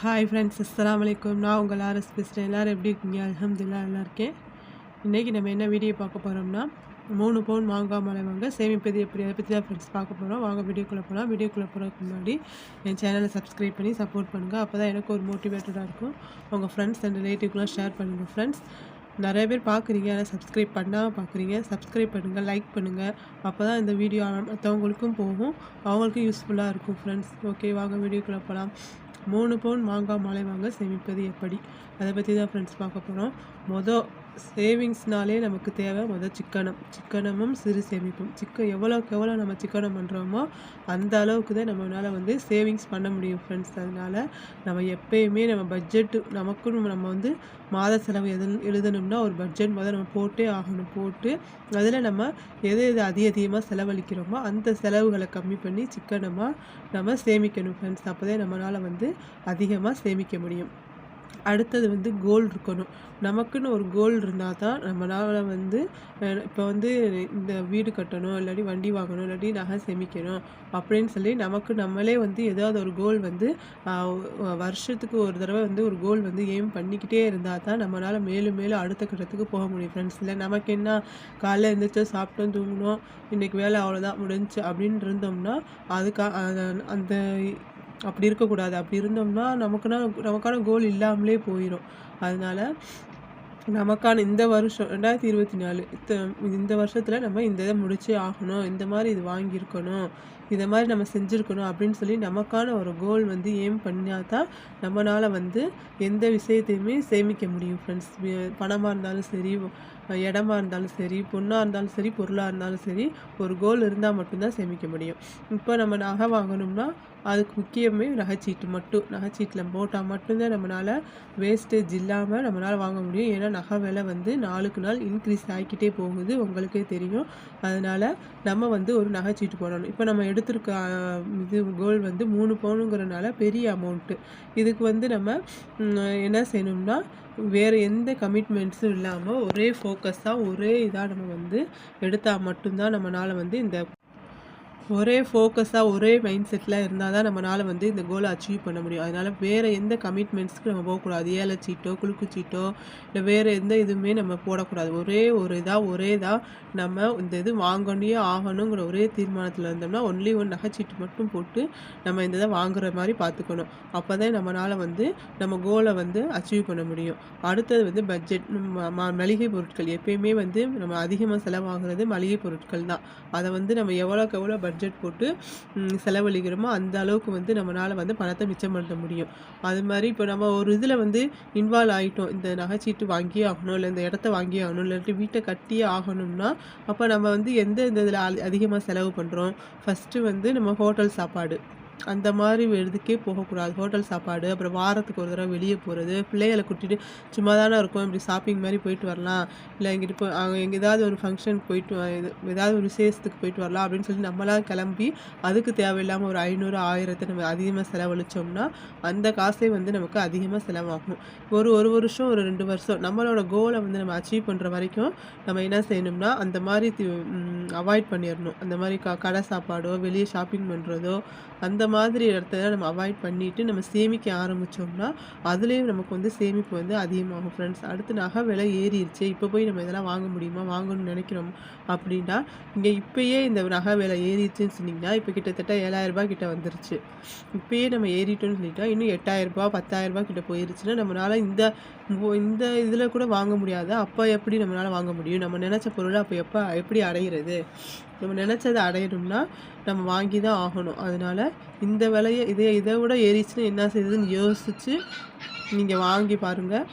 Hi friends அஸ்லாம் வலைக்கம் நான் உங்கள் ஆர்எஸ் பேசுகிறேன் எல்லோரும் எப்படி இருக்கீங்க? அலமதுல்லா நல்லா இருக்கேன். இன்றைக்கி நம்ம என்ன வீடியோ பார்க்க போகிறோம்னா மூணு பவுன் மாங்காய் மலை வாங்க சேமிப்பது எப்படி அதை பற்றி தான் ஃப்ரெண்ட்ஸ் பார்க்க போகிறோம் வாங்க வீடியோக்குள்ளே போகலாம் வீடியோக்குள்ளே போகிறதுக்கு முன்னாடி என் சேனலை சப்ஸ்கிரைப் பண்ணி சப்போர்ட் பண்ணுங்கள் அப்போ தான் எனக்கு ஒரு மோட்டிவேட்டடாக இருக்கும். உங்கள் ஃப்ரெண்ட்ஸ் அண்ட் ரிலேட்டிவ்க்குலாம் ஷேர் பண்ணுங்கள் ஃப்ரெண்ட்ஸ் நிறைய பேர் பார்க்குறீங்க ஆனால் சப்ஸ்கிரைப் பண்ணாமல் பார்க்குறீங்க. சப்ஸ்கிரைப் பண்ணுங்கள் லைக் பண்ணுங்கள் அப்போ தான் இந்த வீடியோ மற்றவங்களுக்கும் போகும். அவங்களுக்கும் யூஸ்ஃபுல்லாக இருக்கும் ஃப்ரெண்ட்ஸ் ஓகே வாங்க வீடியோக்குள்ளே போகலாம் மூணு பவுன் மாங்காய் மாலை வாங்க சேமிப்பது எப்படி? அதை பற்றி தான் ஃப்ரெண்ட்ஸ் பார்க்க போகிறோம் மொதல் சேவிங்ஸ்னாலே நமக்கு தேவை மொதல் சிக்கனம். சிக்கனமும் சிறு சேமிப்பும். சிக்கன் எவ்வளோக்கு எவ்வளோ நம்ம சிக்கனம் பண்ணுறோமோ அந்த அளவுக்கு தான் நம்மளால் வந்து சேவிங்ஸ் பண்ண முடியும் ஃப்ரெண்ட்ஸ் அதனால் நம்ம எப்பயுமே நம்ம பட்ஜெட்டு நமக்குன்னு நம்ம வந்து மாத செலவு எது எழுதணும்னா ஒரு பட்ஜெட் முதல் நம்ம போட்டே ஆகணும். போட்டு அதில் நம்ம எது எது அதிக அதிகமாக செலவழிக்கிறோமோ அந்த செலவுகளை கம்மி பண்ணி சிக்கனமாக நம்ம சேமிக்கணும் ஃப்ரெண்ட்ஸ் அப்போ தான் நம்மளால் வந்து அதிகமாக சேமிக்க முடியும். அடுத்தது வந்து கோல் இருக்கணும். நமக்குன்னு ஒரு கோல் இருந்தால் தான் நம்மளால் வந்து இப்போ வந்து இந்த வீடு கட்டணும் இல்லாட்டி வண்டி வாங்கணும் இல்லாட்டி நகை சேமிக்கணும் அப்படின்னு சொல்லி நமக்கு நம்மளே வந்து ஏதாவது ஒரு கோல் வந்து வருஷத்துக்கு ஒரு தடவை வந்து ஒரு கோல் வந்து எய்ம் பண்ணிக்கிட்டே இருந்தால் தான் நம்மளால் மேலும் மேலும் அடுத்த கட்டத்துக்கு போக முடியும் ஃப்ரெண்ட்ஸ் இல்லை நமக்கு என்ன காலைல எழுந்திரிச்சோம் சாப்பிட்டோம் தூங்கினோம் இன்றைக்கி வேலை அவ்வளோதான் முடிஞ்சு அப்படின்னு இருந்தோம்னா அதுக்காக அந்த அப்படி இருக்கக்கூடாது. அப்படி இருந்தோம்னா நமக்குன்னா நமக்கான கோல் இல்லாமலே போயிடும் அதனால் நமக்கான இந்த வருஷம் ரெண்டாயிரத்தி இருபத்தி நாலு இந்த வருஷத்தில் நம்ம இந்த இதை முடிச்சே ஆகணும். இந்த மாதிரி இது வாங்கியிருக்கணும். இதை மாதிரி நம்ம செஞ்சுருக்கணும் அப்படின்னு சொல்லி நமக்கான ஒரு கோல் வந்து ஏம் பண்ணால் தான் நம்மளால் வந்து எந்த விஷயத்தையுமே சேமிக்க முடியும் ஃப்ரெண்ட்ஸ் பணமாக இருந்தாலும் சரி இடமா இருந்தாலும் சரி பொண்ணாக இருந்தாலும் சரி பொருளாக இருந்தாலும் சரி ஒரு கோல் இருந்தால் மட்டும்தான் சேமிக்க முடியும். இப்போ நம்ம நகை வாங்கணும்னா அதுக்கு முக்கியமே நகைச்சீட்டு மட்டும். நகைச்சீட்டில் போட்டால் மட்டும்தான் நம்மளால் வேஸ்டேஜ் இல்லாமல் நம்மளால் வாங்க முடியும். ஏன்னா நகை விலை வந்து நாளுக்கு நாள் இன்க்ரீஸ் ஆகிக்கிட்டே போகுது. உங்களுக்கே தெரியும். அதனால் நம்ம வந்து ஒரு நகைச்சீட்டு போடணும். இப்போ நம்ம எடுத்திருக்க இது கோல் வந்து மூணு பவுனுங்கிறனால பெரிய அமௌண்ட்டு இதுக்கு வந்து நம்ம என்ன செய்யணும்னா வேறு எந்த கமிட்மெண்ட்ஸும் இல்லாமல் ஒரே ஃபோக்கஸாக ஒரே இதாக நம்ம வந்து எடுத்தால் மட்டும்தான் நம்மளால் வந்து இந்த ஒரே ஃபோக்கஸாக ஒரே மைண்ட் செட்டில் இருந்தால் தான் நம்மளால் வந்து இந்த கோலை அச்சீவ் பண்ண முடியும். அதனால் வேறு எந்த கமிட்மெண்ட்ஸ்க்கு நம்ம போகக்கூடாது. ஏழை சீட்டோ குலுக்கு சீட்டோ இல்லை வேறு எந்த இதுவுமே நம்ம போடக்கூடாது. ஒரே ஒரு இதாக ஒரே இதாக நம்ம இந்த இது வாங்கணும் ஆகணுங்கிற ஒரே தீர்மானத்தில் இருந்தோம்னா ஒன்லி ஒன் நகைச்சீட்டு மட்டும் போட்டு நம்ம இந்த இதை வாங்குற மாதிரி பார்த்துக்கணும். அப்போ தான் நம்மளால் வந்து நம்ம கோலை வந்து அச்சீவ் பண்ண முடியும். அடுத்தது வந்து பட்ஜெட் மளிகை பொருட்கள். எப்பயுமே வந்து நம்ம அதிகமாக செலவாகிறது மளிகை பொருட்கள் தான். அதை வந்து நம்ம எவ்வளோக்கு எவ்வளோ பட்ஜெட் பட்ஜெட் போட்டு செலவழிக்கிறோமோ அந்த அளவுக்கு வந்து நம்மளால் வந்து பணத்தை மிச்சம் பண்ண முடியும். அது மாதிரி இப்போ நம்ம ஒரு இதில் வந்து இன்வால்வ் ஆகிட்டோம் இந்த நகைச்சீட்டு வாங்கியே ஆகணும் இல்லை இந்த இடத்த வாங்கியே ஆகணும் இல்லாட்டி வீட்டை கட்டியே ஆகணும்னா அப்போ நம்ம வந்து எந்த இந்த இதில் அதிகமாக செலவு பண்ணுறோம் ஃபஸ்ட்டு வந்து நம்ம ஹோட்டல் சாப்பாடு. அந்த மாதிரி இதுக்கே போகக்கூடாது. ஹோட்டல் சாப்பாடு அப்புறம் வாரத்துக்கு ஒரு தடவை வெளியே போகிறது பிள்ளைகளை கூட்டிகிட்டு சும்மா தானே இருக்கும் இப்படி ஷாப்பிங் மாதிரி போயிட்டு வரலாம். இல்லை இங்கிட்டு போய் அங்கே எங்கே ஏதாவது ஒரு ஃபங்க்ஷன் போயிட்டு ஏதாவது ஒரு விசேஷத்துக்கு போயிட்டு வரலாம் அப்படின்னு சொல்லி நம்மளாம் கிளம்பி அதுக்கு தேவையில்லாமல் ஒரு ஐநூறு ஆயிரத்தை நம்ம அதிகமாக செலவழித்தோம்னா அந்த காசே வந்து நமக்கு அதிகமாக செலவாகும். ஒரு ஒரு வருஷம் ஒரு ரெண்டு வருஷம் நம்மளோட கோலை வந்து நம்ம அச்சீவ் பண்ணுற வரைக்கும் நம்ம என்ன செய்யணும்னா அந்த மாதிரி அவாய்ட் பண்ணிடணும். அந்த மாதிரி க கடை சாப்பாடோ வெளியே ஷாப்பிங் பண்ணுறதோ அந்த மாதிரி இடத்துல நம்ம அவாய்ட் பண்ணிவிட்டு நம்ம சேமிக்க ஆரம்பித்தோம்னா அதுலேயும் நமக்கு வந்து சேமிப்பு வந்து அதிகமாகும் ஃப்ரெண்ட்ஸ் அடுத்து நகை விலை ஏறிடுச்சு இப்போ போய் நம்ம இதெல்லாம் வாங்க முடியுமா? வாங்கணும்னு நினைக்கிறோம் அப்படின்னா இங்கே இப்போயே இந்த நகை விலை ஏறிடுச்சுன்னு சொன்னிங்கன்னா இப்போ கிட்டத்தட்ட ஏழாயிரரூபா கிட்ட வந்துருச்சு. இப்போயே நம்ம ஏறிட்டோம்னு சொல்லிட்டா இன்னும் எட்டாயிரரூபா பத்தாயிரரூபா கிட்ட போயிருச்சுன்னா நம்மளால் இந்த இந்த இதில் கூட வாங்க முடியாது. அப்போ எப்படி நம்மளால் வாங்க முடியும்? நம்ம நினச்ச பொருளை அப்போ எப்போ எப்படி அடைகிறது நம்ம நினச்சதை அடையணும்னா நம்ம வாங்கி தான் ஆகணும். அதனால் இந்த விலையை இதே இதை விட ஏறிச்சுன்னா என்ன செய்யுதுன்னு யோசித்து நீங்கள் வாங்கி பாருங்கள்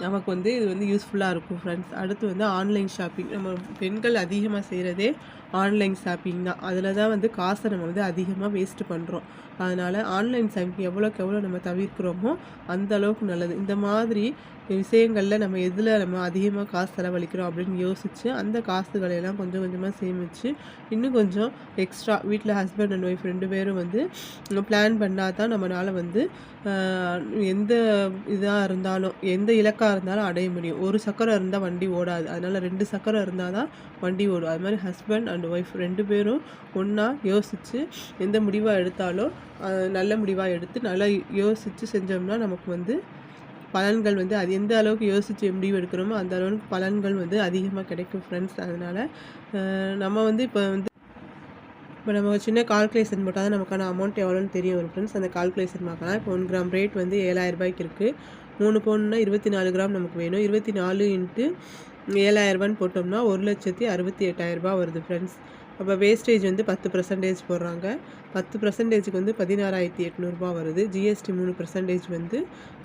நமக்கு வந்து இது வந்து யூஸ்ஃபுல்லாக இருக்கும் ஃப்ரெண்ட்ஸ் அடுத்து வந்து ஆன்லைன் ஷாப்பிங் நம்ம பெண்கள் அதிகமாக செய்கிறதே ஆன்லைன் ஷாப்பிங் தான். அதில் தான் வந்து காசை நம்ம வந்து அதிகமாக வேஸ்ட்டு பண்ணுறோம் அதனால் ஆன்லைன் ஷாப்பிங் எவ்வளோக்கு எவ்வளோ நம்ம தவிர்க்கிறோமோ அந்த அளவுக்கு நல்லது. இந்த மாதிரி விஷயங்களில் நம்ம எதில் நம்ம அதிகமாக காசு செலவழிக்கிறோம் அப்படின்னு யோசித்து அந்த காசுகளையெல்லாம் கொஞ்சம் கொஞ்சமாக சேமித்து இன்னும் கொஞ்சம் எக்ஸ்ட்ரா வீட்டில் ஹஸ்பண்ட் அண்ட் ஒய்ஃப் ரெண்டு பேரும் வந்து பிளான் பண்ணால் தான் நம்மளால் வந்து எந்த இதாக இருந்தாலும் எந்த இலக்காக இருந்தாலும் அடைய முடியும். ஒரு சக்கரம் இருந்தால் வண்டி ஓடாது. அதனால் ரெண்டு சக்கரம் இருந்தால் தான் வண்டி ஓடும். அது மாதிரி ஹஸ்பண்ட் அண்ட் ஒய்ஃப் ரெண்டு பேரும் ஒன்றா யோசித்து எந்த முடிவாக எடுத்தாலும் நல்ல முடிவாக எடுத்து நல்லா யோசித்து செஞ்சோம்னா நமக்கு வந்து பலன்கள் வந்து அது எந்த அளவுக்கு யோசித்து முடிவு எடுக்கிறோமோ அந்த அளவுக்கு பலன்கள் வந்து அதிகமாக கிடைக்கும் ஃப்ரெண்ட்ஸ் அதனால் நம்ம வந்து இப்போ வந்து இப்போ நம்ம சின்ன கால்குலேஷன் போட்டால் தான் நமக்கான அமௌண்ட் எவ்வளோன்னு தெரியும் ஒரு ஃப்ரெண்ட்ஸ் அந்த கால்குலேஷன் பார்க்கலாம். இப்போ ஒன் கிராம் ரேட் வந்து ஏழாயிரம் ரூபாய்க்கு இருக்குது மூணு பவுன்னா இருபத்தி நாலு கிராம் நமக்கு வேணும். இருபத்தி நாலு இன்ட்டு ஏழாயிரரூபான்னு போட்டோம்னா ஒரு லட்சத்தி அறுபத்தி எட்டாயிரரூபா வருது ஃப்ரெண்ட்ஸ் அப்போ வேஸ்டேஜ் வந்து பத்து பர்சன்டேஜ் போடுறாங்க. பத்து பர்சன்டேஜுக்கு வந்து பதினாறாயிரத்தி எட்நூறுபா வருது. ஜிஎஸ்டி மூணு பர்சன்டேஜ் வந்து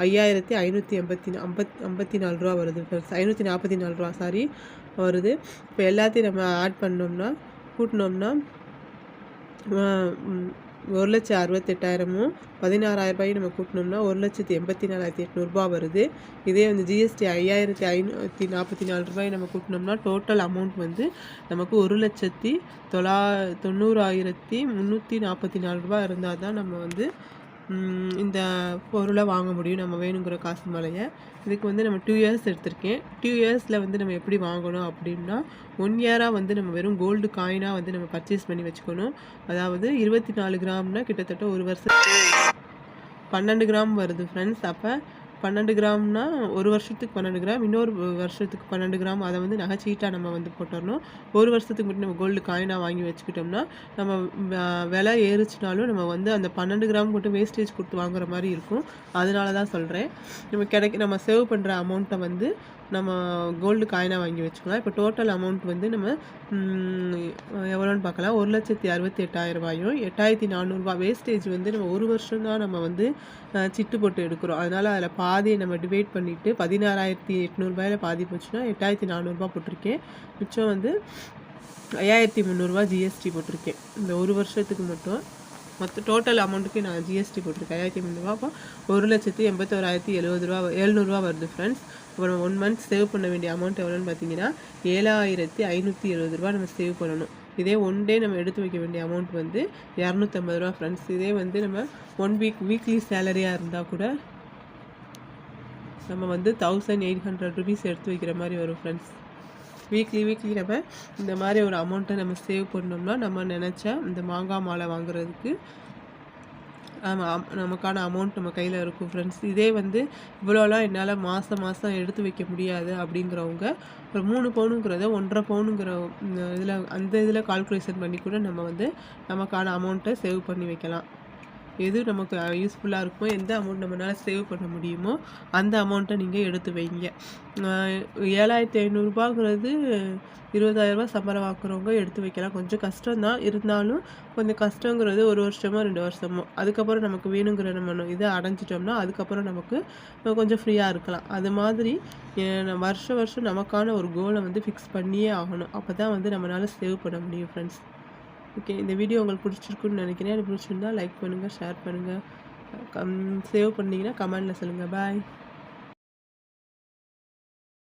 ஐயாயிரத்தி ஐநூற்றி எண்பத்தி ஐம்பத் ஐம்பத்தி நாலு ரூபா வருது ஃப்ரெண்ட்ஸ் ஐநூற்றி நாற்பத்தி நாலு ரூபா சாரி வருது. இப்போ எல்லாத்தையும் நம்ம ஆட் பண்ணோம்னா கூட்டினோம்னா ஒரு லட்சம் அறுபத்தெட்டாயிரமும் பதினாறாயிரம் ரூபாயும் நம்ம கூட்டினோம்னா ஒரு லட்சத்தி எண்பத்தி நாலாயிரத்தி எட்நூறுபா வருது. இதே வந்து ஜிஎஸ்டி ஐயாயிரத்தி ஐநூற்றி நாற்பத்தி நாலு ரூபாய் நம்ம கூட்டினோம்னா டோட்டல் அமௌண்ட் வந்து நமக்கு ஒரு லட்சத்தி தொள்ளா தொண்ணூறாயிரத்தி முந்நூற்றி நாற்பத்தி நாலு ரூபாய் இருந்தால் தான் நம்ம வந்து இந்த பொருளை வாங்க முடியும் நம்ம வேணுங்கிற காசு மேலேயே. இதுக்கு வந்து நம்ம டூ இயர்ஸ் எடுத்திருக்கேன். டூ இயர்ஸில் வந்து நம்ம எப்படி வாங்கணும் அப்படின்னா ஒன் இயராக வந்து நம்ம வெறும் கோல்டு காயினாக வந்து நம்ம பர்ச்சேஸ் பண்ணி வச்சுக்கணும். அதாவது இருபத்தி நாலு கிராம்னா கிட்டத்தட்ட ஒரு வருஷம் பன்னெண்டு கிராம் வருது ஃப்ரெண்ட்ஸ் அப்போ பன்னெண்டு கிராம்னா ஒரு வருஷத்துக்கு பன்னெண்டு கிராம் இன்னொரு வருஷத்துக்கு பன்னெண்டு கிராம் அதை வந்து நகைச்சீட்டாக நம்ம வந்து போட்டுடணும் ஒரு வருஷத்துக்கு மட்டும் நம்ம கோல்டு காயினாக வாங்கி வச்சுக்கிட்டோம்னா நம்ம வ- விலை ஏறுச்சுனாலும் நம்ம வந்து அந்த பன்னெண்டு கிராம் மட்டும் வேஸ்டேஜ் கொடுத்து வாங்குற மாதிரி இருக்கும். அதனால தான் சொல்கிறேன் நம்ம கிடைக்க நம்ம சேவ் பண்ணுற அமௌண்ட்டை வந்து நம்ம கோல்டு காயினாக வாங்கி வச்சுக்கலாம். இப்போ டோட்டல் அமௌண்ட் வந்து நம்ம எவ்வளோன்னு பார்க்கலாம். ஒரு லட்சத்தி அறுபத்தி எட்டாயிரம் ரூபாயும் எட்டாயிரத்தி நானூறுரூவா வேஸ்டேஜ் வந்து நம்ம ஒரு வருஷம் தான் நம்ம வந்து சிட்டு போட்டு எடுக்கிறோம். அதனால் அதில் பா பாதியை நம்ம டிவைட் பண்ணிவிட்டு பதினாறாயிரத்தி எட்நூறுபாயில் பாதி போச்சுன்னா எட்டாயிரத்தி நானூறுபா போட்டிருக்கேன். மிச்சம் வந்து ஐயாயிரத்தி முந்நூறுரூவா ஜிஎஸ்டி போட்டிருக்கேன். இந்த ஒரு வருஷத்துக்கு மட்டும் மொத்த டோட்டல் அமௌண்ட்டுக்கு நான் ஜிஎஸ்டி போட்டிருக்கேன். ஐயாயிரத்தி முந்நூறுரூவா அப்போ ஒரு லட்சத்தி எண்பத்தோராயிரத்தி எழுபது ரூபா எழுநூறுவா வருது ஃப்ரெண்ட்ஸ் அப்புறம் ஒன் மந்த் சேவ் பண்ண வேண்டிய அமௌண்ட் எவ்வளோன்னு பார்த்தீங்கன்னா ஏழாயிரத்தி ஐநூற்றி எழுபது ரூபா நம்ம சேவ் பண்ணணும். இதே ஒன் டே நம்ம எடுத்து வைக்க வேண்டிய அமௌண்ட் வந்து இரநூத்தம்பது ரூபா ஃப்ரெண்ட்ஸ் இதே வந்து நம்ம ஒன் வீக் வீக்லி சேலரியாக இருந்தால் கூட நம்ம வந்து தௌசண்ட் எயிட் ஹண்ட்ரட் ருபீஸ் எடுத்து வைக்கிற மாதிரி வரும் ஃப்ரெண்ட்ஸ் வீக்லி வீக்லி நம்ம இந்த மாதிரி ஒரு அமௌண்ட்டை நம்ம சேவ் பண்ணோம்னா நம்ம நினச்சா இந்த மாங்காய் மாலை வாங்குறதுக்கு ஆமாம் அம்- நமக்கான அமௌண்ட் நம்ம கையில் இருக்கும் ஃப்ரெண்ட்ஸ் இதே வந்து இவ்வளோலாம் என்னால் மாதம் மாதம் எடுத்து வைக்க முடியாது அப்படிங்கிறவங்க ஒரு மூணு பவுனுங்கிறத ஒன்றரை பவுனுங்கிற இதில் அந்த இதில் கால்குலேஷன் பண்ணி கூட நம்ம வந்து நமக்கான அமௌண்ட்டை சேவ் பண்ணி வைக்கலாம். எது நமக்கு யூஸ்ஃபுல்லாக இருக்குமோ எந்த அமௌண்ட் நம்மளால் சேவ் பண்ண முடியுமோ அந்த அமௌண்ட்டை நீங்கள் எடுத்து வைங்க. ஏழாயிரத்தி ஐநூறுரூபாங்கிறது இருபதாயிரரூபா சம்பளம் வாங்குறவங்க எடுத்து வைக்கலாம். கொஞ்சம் கஷ்டம் தான். இருந்தாலும் கொஞ்சம் கஷ்டங்கிறது ஒரு வருஷமோ ரெண்டு வருஷமோ. அதுக்கப்புறம் நமக்கு வேணுங்கிற நம்ம இதை அடைஞ்சிட்டோம்னா அதுக்கப்புறம் நமக்கு கொஞ்சம் ஃப்ரீயாக இருக்கலாம். அது மாதிரி வருஷம் வருஷம் நமக்கான ஒரு கோலை வந்து ஃபிக்ஸ் பண்ணியே ஆகணும். அப்போ தான் வந்து நம்மளால் சேவ் பண்ண முடியும் ஃப்ரெண்ட்ஸ் ஓகே இந்த வீடியோ உங்களுக்கு பிடிச்சிருக்குன்னு நினைக்கிறேன். எனக்கு பிடிச்சிருந்தா லைக் பண்ணுங்கள் ஷேர் பண்ணுங்கள் கம் சேவ் பண்ணீங்கன்னா கமெண்டில் சொல்லுங்கள் பாய்